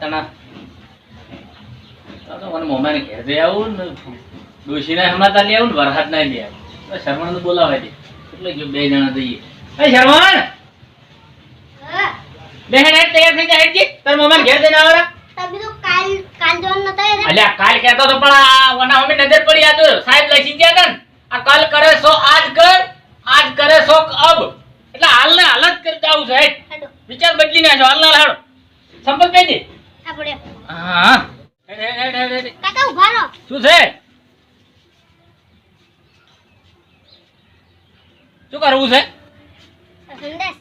તણા તો મને મોમાને ઘેર જઈ આવું ને ડોશીને હમણાં લઈ આવું ને વરસાદ ના લઈ આવું. તો બોલાવે છે એટલે જો બે જણા જઈએ. એ શરમણ બે હેડ તૈયાર થઈ જાય હેડજી તાર મોમાને ઘેર જઈને આવરા અલ્યા કાલ કહેતો તો પણ આ વના અમે નજર પડી આ તો. સાહેબ લખી ગયા તન આ કાલ કરે સો આજ કર આજ કરે સો અબ. એટલે હાલ ને હાલ જ કરતા આવું છે વિચાર બદલી નાખો હાલ ના હાલો સંપલ કહી દે આપણે હા. કાકા ઊભા રહો. શું છે? શું કરવું છે? સંદેશ.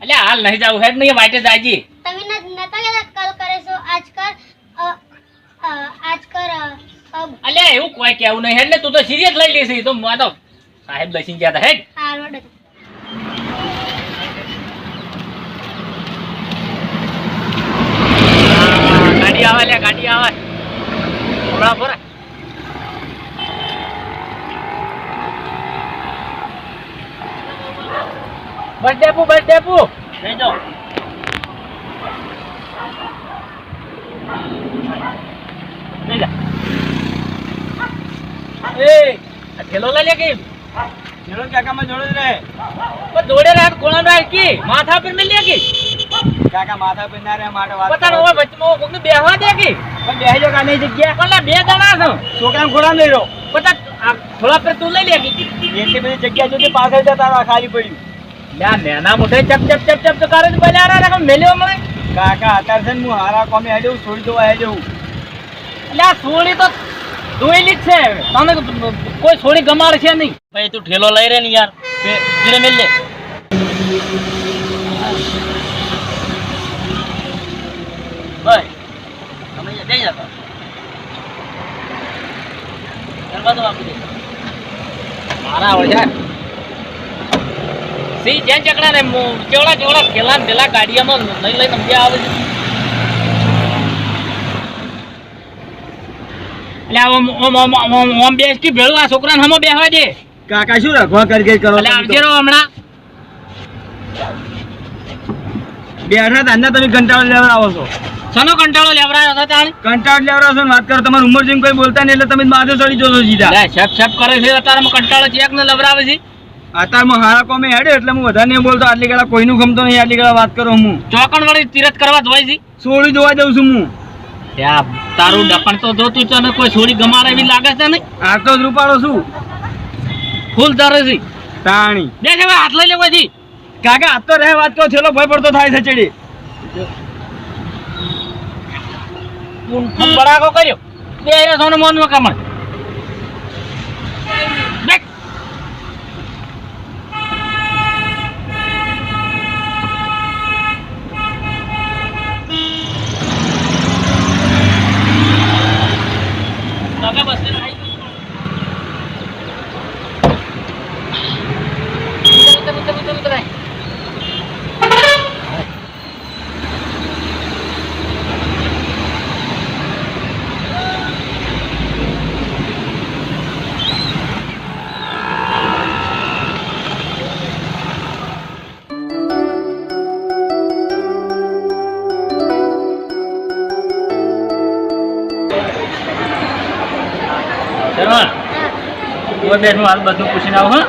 અલ્યા હાલ નહીં જાવું હેડ નહીં વાટે જાજી. તમે ન- નતા કહેતા કાલ કરે છો? આજ કર અ, અ, આજ કર અબ અલ્યા એવું કોઈ કેવું નહીં હેડ ને તું તો સિરિયસ લઈ લેશે તો મા તો સાહેબ લસી ગયા હતા હેડ હા, ગાડી આવે લે ગાડી આવે હમણાં ભરા બસ ડેપુ બસ ડેપુ જાઓ એ થેલો લઈ લે કે? ચલો કાકામાં જોડે રહે. પણ કોણ કી? માથા પર મેં લે કે? કાકા માથા પર ના રહે માટે વાત કરો. હોય વચમાં કોકને બેહવા દે કે? પણ બેહી કાની જગ્યા. પણ બે જણા છો. છોકરાને ખોડા નહીં રહો. પતા થોડા પર તું લઈ લે કે? એટલી બધી જગ્યા જોતી પાછળ જતા ખાલી પડ્યું. નેના મોઢે ચપ ચપ ચપ ચપ તો કરે બજારા રાખો મેલ્યો મળે કાકા અત્યારે છે હું હારા કોમે સોળી તો ધોયેલી જ છે કોઈ સોળી ગમાડ છે નહીં. ભાઈ તું ઠેલો લઈ રે ને યાર. ધીરે મેલ લે. ભાઈ તમે જઈ જતા દરવાજો આપી દે. મારા આવડે યાર સી જેન ચકડા ને કેવડા કેવડા ખેલા પેલા ગાડીયામાં લઈ લઈને આવે છે. એટલે આમ આમ આમ આમ આમ બેસતી ભેળું આ છોકરાને હમો બેહવા દે. કાકા શું રખવા કરી કરી કરો એટલે આવજે રો હમણાં. બેઠા તાંડા તમે કંટાળો લેવડાવો છો. સનો કંટાળો લેવરાયો હતો તાણ? કંટાળો છો વાત કરો તમારી ઉંમર જેમ કોઈ બોલતા નહીં એટલે તમે માથે ચડી જશો સીધા. શેપ શેપ કરે છે અત્યારે કંટાળો ચેક ને લવરાવે છે. અત્યારમાં હારા કોમે હેડ્યો એટલે હું વધારે નહીં બોલતો. આટલી ગળા કોઈનું ગમતો નહીં આટલી ગળા વાત કરો હું. ચોકણ વાળી તીરથ કરવા જોઈ છે? સોળી જોવા જઉં છું હું. ત્યાં તારું ડપણ તો જોતું છે ને કોઈ છોડી ગમાડે એવી લાગે છે નહીં? આ તો જ રૂપાળો છું. ફૂલ છે. તાણી. બે છે હાથ લઈ લેવો છે કાકા આ તો રહે વાત કરો છેલ્લો ભય પડતો થાય છે ચડી. બડાકો કર્યો. બે સોનું સોને મોન કમળ તું બેઠું હાલ બધું પૂછીને આવું હા?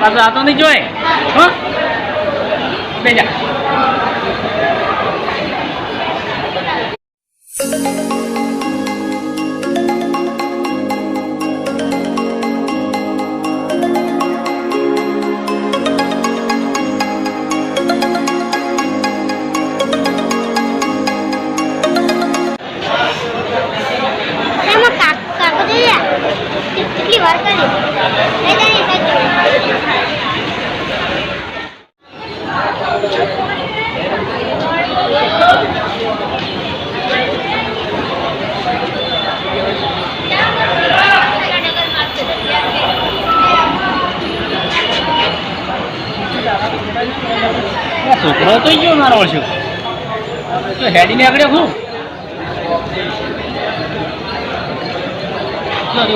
પાછું આ તો નહીં જોઈ હા? બે છોકરો તો ગયો મારો છો તો હેડીને આગળ હું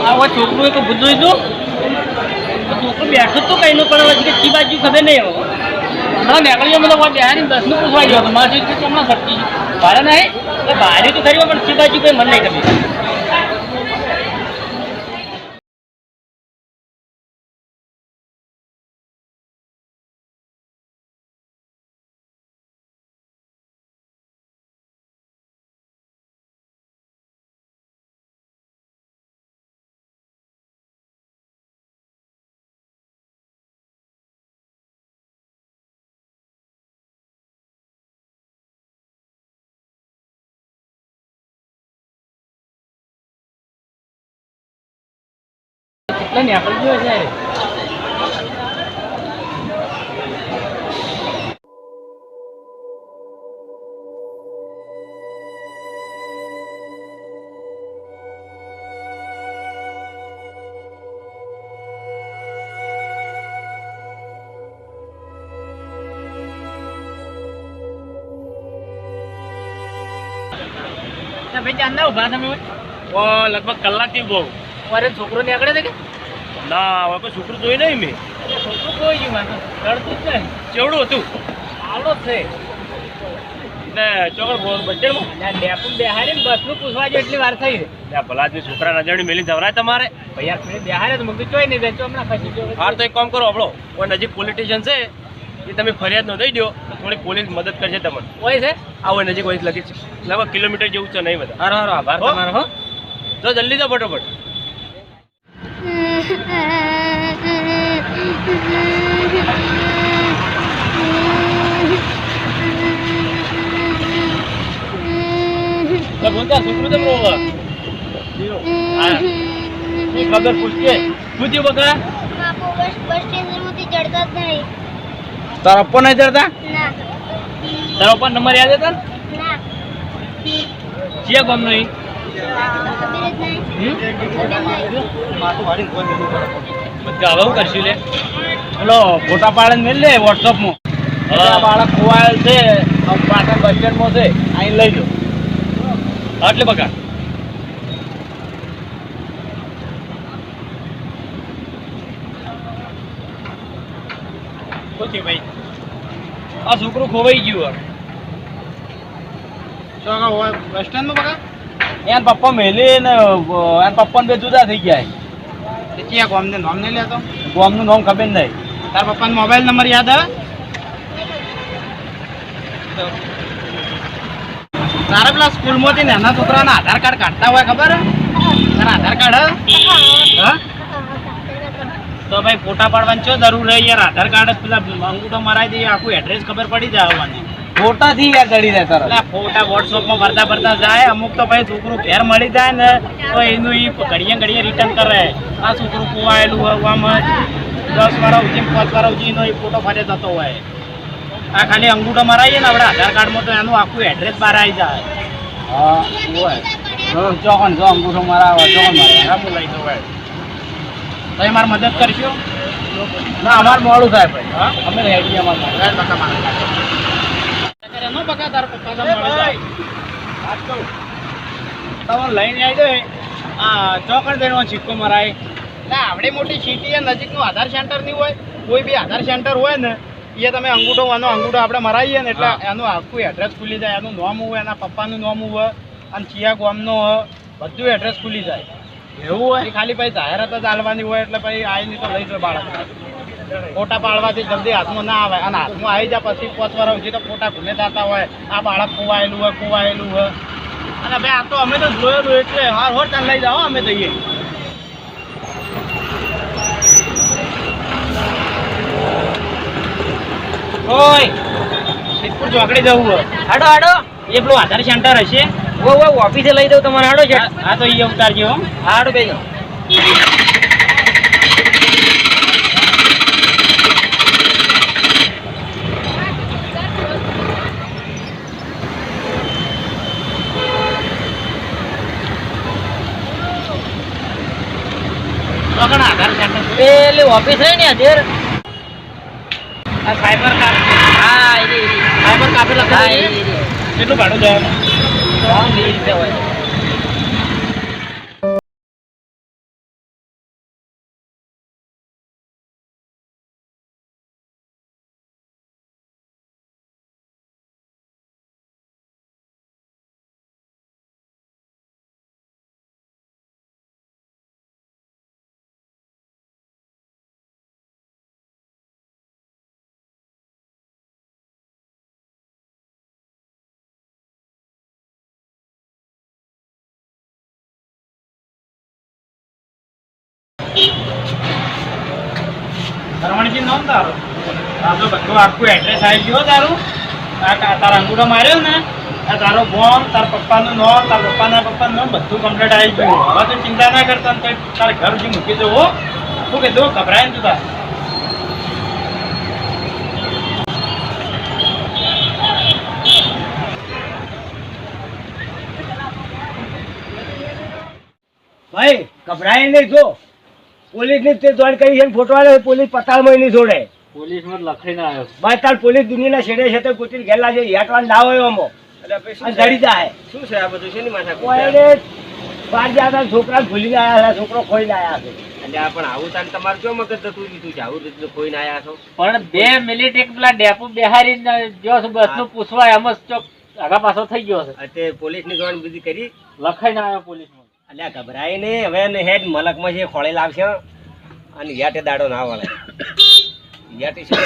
આ છોકરો એક જોઈ દો છોકરો બેઠો તો કઈ નો પણ હવે કી બાજુ ખબર નહીં આવો હમણાં નીકળ્યો મતલબ બેહારી દસનું પૂછવા ગયો હતો. મારે હમણાં સટકી ભાડે નહીં એટલે તો ખરી પણ કી બાજુ કઈ મન નહીં ગમી કેટલા ને આપણે જોયો છે ભાઈ ચાંદા ઊભા તમે? ઓ લગભગ કલાકથી બહુ. મારે છોકરો નીકળે છે કે? ના હવે કોઈ છોકરું જોઈ નહીં મેં. છોકરું કોઈ ગયું મારે. રડતું જ નહીં ચેવડું હતું? આવડો છે. ને ચોકડ આ ડેપું બસનું પૂછવા જો એટલી વાર થઈ. છે ત્યાં છોકરા નજરની મેલી જવરાય તમારે. યાર પેલી બેહારે તો મગજ ચોઈ નહીં જાય હમણાં ખસી ગયો હાર તો એક કામ કરો આપણો. કોઈ નજીક પોલીસ છે એ તમે ફરિયાદ નો દઈ દો. થોડી પોલીસ મદદ કરશે તમને. હોય છે? આવો નજીક હોય લગી છે. લગભગ કિલોમીટર જેવું છે નહીં બધા હારો હારો આભાર? તમારો હો. જો જલ્દી જાઓ ફટોફટ. તો બોલતા છોકરું તમે રોવા એ ખબર પૂછીએ શું થયું બકરા બાપુ બસ બસ સ્ટેશનમાંથી ચડતા જ નહીં. તારા પપ્પા નહીં ચડતા? ના. તારો પણ નંબર યાદ હતો ને. ગામ જ ખબર નહીં બધા હવે હું કરશું લે. પેલો ફોટા પાડે મેળ લે વોટ્સઅપમાં બાળક ખોવાયેલ છે આ પાટણ બસ સ્ટેન્ડમાં છે અહીં લઈ લો. આટલે બગાડ શું ભાઈ? આ છોકરું ખોવાઈ ગયું હવે. બસ સ્ટેન્ડમાં બકા? એન પપ્પા મેલી ને એન પપ્પા બે જુદા થઈ ગયા. ક્યાં ગામને નામ નહીં લેતો? ગામનું નામ ખબર નહીં. તાર પપ્પાનો મોબાઈલ નંબર યાદ આવે? તારા પેલા સ્કૂલમાંથી નાના છોકરાના આધાર કાર્ડ કાઢતા હોય ખબર? તારા આધાર કાર્ડ હે? હા? તો ભાઈ ફોટા પાડવાની શું જરૂર રહે યાર? આધાર કાર્ડ પેલા અંગૂઠો મરાઈ દઈએ આખું એડ્રેસ ખબર પડી જાય આવવાની ફોટા થી યાર ચડી જાય તરત. ફોટા ફોટા વોટ્સઅપમાં ભરતા ભરતા જાય અમુક તો ભાઈ છોકરું ઘેર મળી જાય ને તો એનું ઈ ઘડીએ ઘડીએ રિટર્ન કરે. આ છોકરું કુવાયેલું હોય આમાં દસ વાર ઉજી પાંચ વાર ઉજીનો એ ફોટો ફરે જતો હોય. આ ખાલી અંગૂઠો મરાઈએ ને આપણે આધાર કાર્ડમાં તો એનું આખું એડ્રેસ બહાર આવી જાય. હા હોય. જો ચોકન જો અંગૂઠો મારા આવે ચોકન મારા હા હું લઈ ભાઈ તમે મારી મદદ કરશો ના અમારે મોડું થાય ભાઈ. હા? અમે રેડી અમાર મોડું. બકા મારા નો બકા તાર પપ્પા તો મળી જાય. તમને લઈને આવી જાય આ ચોકડ દેનો સિક્કો મરાય. એટલે આવડી મોટી સિટી એ નજીકનું આધાર સેન્ટર નહીં હોય કોઈ બી આધાર સેન્ટર હોય ને એ તમે અંગૂઠો આનો અંગૂઠો આપણે મરાઈએ ને એટલે એનું આખું એડ્રેસ ખુલી જાય એનું નામ હોય એના પપ્પાનું નામ હોય અને ચિયા ગામનો હોય બધું એડ્રેસ ખુલી જાય. એવું હોય? ખાલી પછી જાહેરાત જ આલવાની હોય એટલે પછી આવીને તો લઈ જાય બાળક ફોટા પાડવાથી જલ્દી હાથમાં ના આવે. અને હાથમાં આવી જાય પછી પાંચ વાર સુધી તો ફોટા ભૂલે જતા હોય. આ બાળક ખોવાયેલું હોય ખોવાયેલું હોય. અને ભાઈ આ તો અમે તો જોયેલું એટલે હાર હોર ત્યાં લઈ જાઓ અમે જઈએ. ઓય સિદ્ધપુર ચોકડી જવું હોય. હાડો હાડો. એ પેલું આધાર સેન્ટર હશે. ઓ ઓફિસે લઈ દઉં તમારે. હાડો છે હા હા તો એ ઉતારજો હાડો બેજો પેલી ઓફિસ રહી ને આ સાયબર કાર હા સાયબર કાફે છે. કેટલું ભાડું જવાનું? એ રીતે હોય. પછી નોંધ તારો. આ બધું આખું એડ્રેસ આવી ગયો તારું. તારા અંગૂઠો માર્યો ને, આ તારો બોમ તાર પપ્પાનું નામ તાર પપ્પાના પપ્પાનું નામ બધું કમ્પ્લીટ આવી ગયું. હવે તું ચિંતા ના કરતા ને તારે ઘર સુધી મૂકી દેવો શું કીધું? ગભરાય ને તું તાર. ભાઈ, ગભરાય નહીં જો. પોલીસની તે દોડ કરી છે ફોટો વાળો પોલીસ પતાળમાં નહીં જોડે. પોલીસમાં લખાઈને આવ્યો. બસ તાર પોલીસ દુનિયાના છેડે છે તો ગોતી ગેલા છે હેટવાન ના હોય અમો ધડી જાય. શું છે આ બધું? શેની માથા કોઈ એને બાર જતા છોકરા ભૂલી ગયા છે છોકરો આવ્યા છે. એટલે પણ આવું તાન તમારે કેવું મગજ જતું લીધું છે? આવું રીતનું કોઈને આયા છો? પણ બે મિનિટ એક પેલા ડેપો બેહારી જો બસનું પૂછવા એમ જ ચોક આગા પાછો થઈ ગયો છે. તે પોલીસની જોણ બધી કરી લખાઈ ના આવ્યો પોલીસ અલ્યા ગભરાય ને હવે એને હેડ મલકમાં છે ખોળે લાવશે અને યાટે દાડો ના વળે. યાટે શું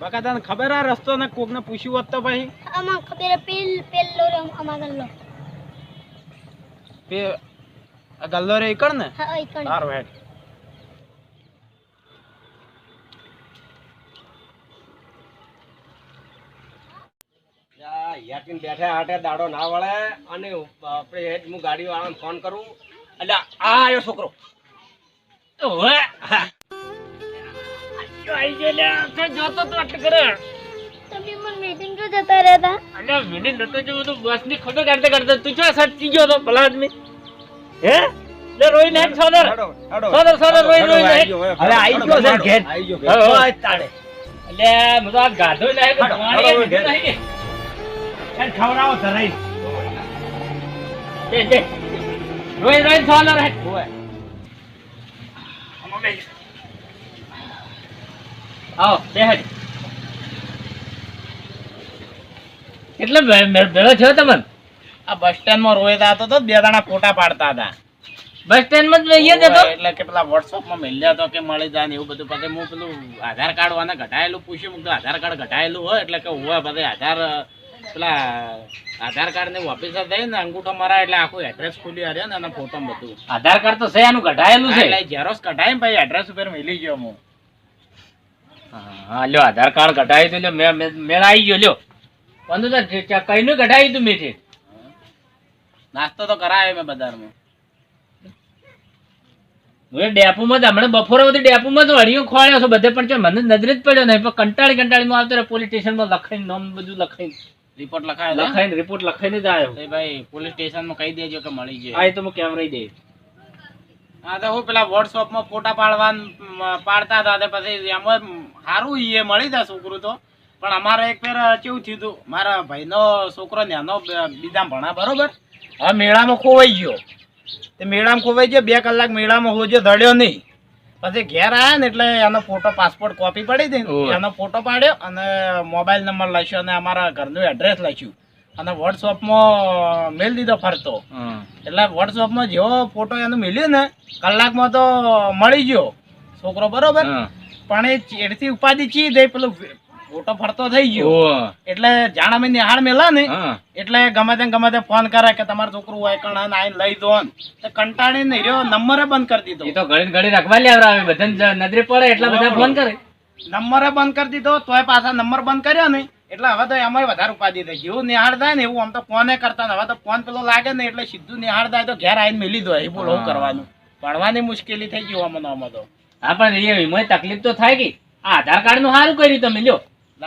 બકા તને ખબર આ રસ્તો ને કોકને પૂછ્યું હોત તો ભાઈ? આમાં ખબર પેલ પેલો રે આમાં ગલ્લો. પે ગલ્લો રે ઈકણ ને? હા ઈકણ. કણ સારું હેડ આ યાટીને બેઠા હાટે દાડો ના વળે અને આપણે હેડ હું ગાડી વાળાને ફોન કરું. એટલે આ આવ્યો છોકરો. ઓવે આઈ ગયો લે તે જોતો તો આટલે કરે. તમે મને મીટિંગ જો જતા રહેતા અલ્યા મિનિટ નતો જો તો બસની ખોટો કાઢતા કાઢતા. તું ચો સટકી ગયો તો ભલા આદમી? હે? લે રોઈ ને સોદર. સોદર સોદર રોઈ રોઈ ને હવે આવી ગયો છે ઘેર. હા, હા. બસ તાણે અલ્યા મુ ગાધો હળો, એ નહીં. કે એને ખવડાવો ધરાઈ દે દે. રોઈ રોઈ સોદર હે આવો બે હેડ એટલે ભે- ભે- ભેળો છો તમે આ બસ સ્ટેન્ડમાં રોયતા હતો તો બે દાણા ફોટા પાડતા હતા બસ સ્ટેન્ડમાં જ બેહીએ જતો એટલે કે પેલા વોટ્સઅપમાં મેલ્યા તો કે મળી જાય ને એવું બધું. પછી હું પેલું આધાર કાર્ડ વાને ઘટાયેલું પૂછ્યું આધાર કાર્ડ ઘટાયેલું હોય એટલે કે હોય પછી આધાર પેલા આધાર કાર્ડ ને ઓફિસર થઈ ને અંગૂઠો મરાય એટલે આખું એડ્રેસ ખુલી હાર્યો ને એના ફોટો બધું. આધાર કાર્ડ તો છે એનું કઢાયેલું છે? એટલે ઝેરોક્સ કઢાય ને ભાઈ એડ્રેસ ઉપર મેલી ગયો હું. હા લ્યો આધાર કાર્ડ કઢાવી તો લ્યો મેળ આવી ગયો લ્યો. પંદર તો ચ- કઈનું કઢાવી તું મીઠી નાસ્તો તો કરાયો મેં બજારમાં. હું ડેપોમાં જ હમણાં બપોરે બધી ડેપોમાં તો વળીઓ ખોળ્યો છો બધે પણ મને નજરે જ પડ્યો નહીં પણ કંટાળી કંટાળીમાં આવતો પોલીસ સ્ટેશનમાં લખાઈને નામ બધું લખાઈને. રિપોર્ટ લખાયો? લખાઈને રિપોર્ટ લખાઈને જ આવ્યો. એ ભાઈ પોલીસ સ્ટેશનમાં કહી દેજો કે મળી જાય. એ તો હું કેમેરા દે હા તો હું પેલા વોટ્સઅપમાં ફોટા પાડવા પાડતા હતા પછી એમાં સારું એ મળી જાય છોકરું તો. પણ અમારે એક ફેર કેવું થયું હતું મારા ભાઈનો છોકરો નાનો બીજા ભણા બરોબર? હા મેળામાં ખોવાઈ ગયો. તે મેળામાં ખોવાઈ ગયો બે કલાક મેળામાં હોજો ધડ્યો નહીં. પછી ઘેર આવ્યા ને એટલે એનો ફોટો પાસપોર્ટ કોપી પડી હતી ને, એનો ફોટો પાડ્યો અને મોબાઈલ નંબર લખ્યો અને અમારા ઘરનું એડ્રેસ લખ્યું. અને વોટ્સઅપમાં મેલ દીધો ફરતો. એટલે વોટ્સઅપમાં જેવો ફોટો એનો મળ્યો ને કલાકમાં તો મળી ગયો. છોકરો બરોબર. પણ એ ચેડથી ઉપાધિ ચી દે પેલો ફોટો ફરતો થઈ ગયો. એટલે જાણ અમે નિહાળ મેલા ને એટલે ગમે તે ગમે તે ફોન કરે કે તમારું છોકરું હોય કણ આઈને લઈ દો તો કંટાળી નહીં રહ્યો નંબરે બંધ કરી દીધો. એ તો ઘડી ઘડી રાખવા લે આવે બધાને નજરે પડે એટલે બધા ફોન કરે. નંબરે બંધ કરી દીધો તોય પાછા નંબર બંધ કર્યો ને એટલે હવે તો એમાં વધારે ઉપાધિ થઈ જેવું નિહાળ થાય ને એવું આમ તો ફોને કરતા ને હવે તો ફોન પેલો લાગે ને એટલે સીધું નિહાળ થાય તો ઘેર આવીને મેલી દો એ બોલો કરવાનું. ભણવાની મુશ્કેલી થઈ ગઈ આમાં ને આમાં તો. હા પણ એ એમાં તકલીફ તો થાય કે. આધાર કાર્ડનું સારું કર્યું તમે લ્યો.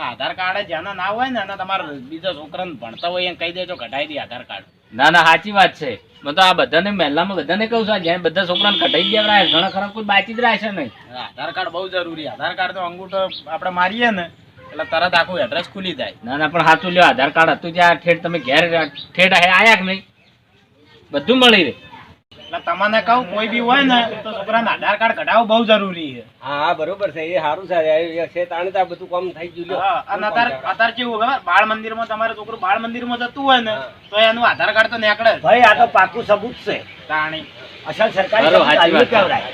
આધાર કાર્ડ જેના ના હોય ને એના તમારા બીજા છોકરાને ભણતા હોય એમ કહી દેજો કઢાઈ દે આધાર કાર્ડ. ના ના સાચી વાત છે. મેં તો આ બધાને મહેલામાં બધાને કહું છું જ્યાં બધા છોકરાને કઢાઈ દેવડાય ઘણા ખરા કોઈ બાચી જ રહેશે નહીં. આધાર કાર્ડ બહુ જરૂરી આધાર કાર્ડ તો અંગૂઠો આપણે મારીએ ને એટલે તરત આખું એડ્રેસ ખુલી જાય. ના ના પણ સાચું લ્યો આધાર કાર્ડ હતું ત્યાં ઠેઠ તમે ઘેર ઠેઠ આયા કે નહીં? બધું મળી રહે. એટલે તમને કહું કોઈ બી હોય ને તો છોકરાને આધાર કાર્ડ કઢાવવું બહુ જરૂરી છે. હા હા બરોબર છે એ સારું છે તાણે તો બધું કામ થઈ ગયું અને અત્યારે અત્યારે કેવું ખબર બાળ મંદિરમાં તમારે છોકરું બાળ મંદિરમાં જતું હોય ને તો એનું આધાર કાર્ડ તો નીકળે ભાઈ આ તો પાકું સબૂત છે. તાણી. અસલ સરકારી બરોબર, સબૂત સાચી આલ્યું વાત. કેવડાય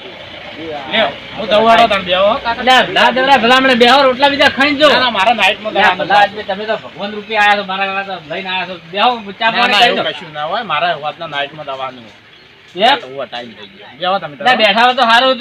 લ્યો હું દવાડો તમે બેહો હો, કાકા. એટલે ના દેવરા ભલા હમણાં બેહો રોટલા બીજા ખાઈ જો. ના ના મારા નાઈટમાં લ્યા, દવાનું ભલા તમે ભગવાન રૂપિયા આયા છો મારા ઘરે તો લઈને આયા છો. બેહો ના પાણી ના કરી એવું દો કશું ના હોય મારા વાતના નાઈટમાં દવાનું એમ? ટાઈમ થઈ ગયો. બેહો તમે બેઠા તો સારું